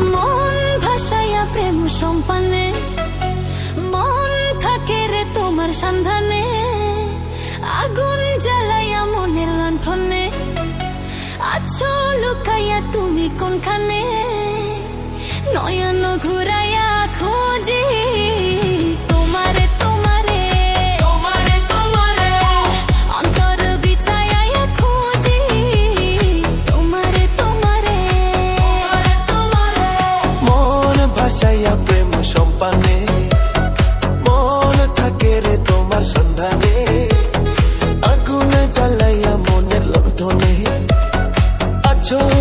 মন ভাসাইয়া প্রেম সম্পানে। মন থাকে রে তোমার সন্ধানে। আগুন জ্বালাইয়া মনের লণ্ঠনে। আছো লুকাইয়া তুমি কোনখানে? নয়ন ঘুরাইয়া রে তোমার সন্ধানে আগুন জ্বালাইয়া মনের লণ্ঠনে আছো।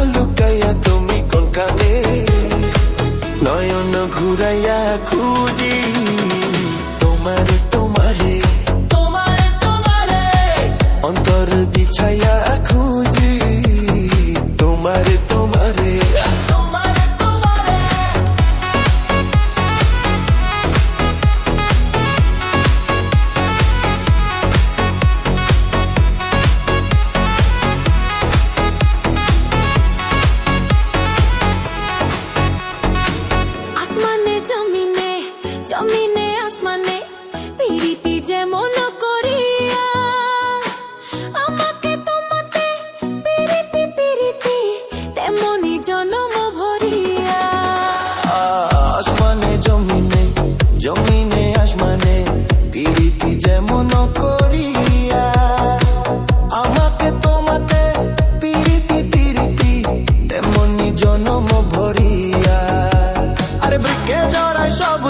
জমিনে, আসমানে পিরিতি যেমন করিয়া। আমাকে তোমাতে পিরিতি পিরিতি তেমনি জনম ভরিয়া। আসমানে, জমিনে জমিনে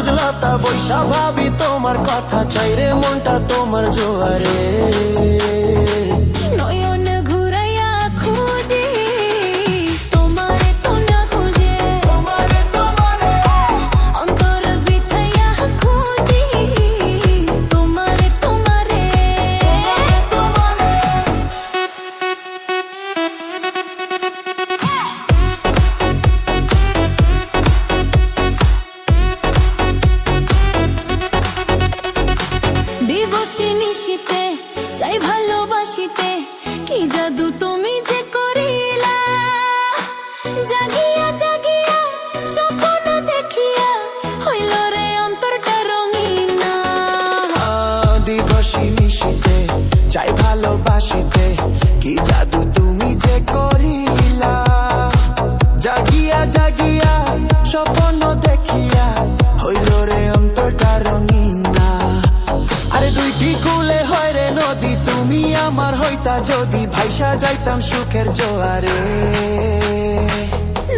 জড়াই তা বৈশা ভাবি তোমার কথা চাইরে মনটা তোমার জোয়ারে। দিবসে নিশিতে চাই ভালোবাসিতে কি জাদু তুমি যে করিলা? বিকুলে হয় রে নদী, তুমি আমার হইতা যদি ভাইসা যাইতাম সুখের জোয়ারে।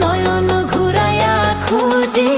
নয়ন ঘুরাইয়া খুঁজি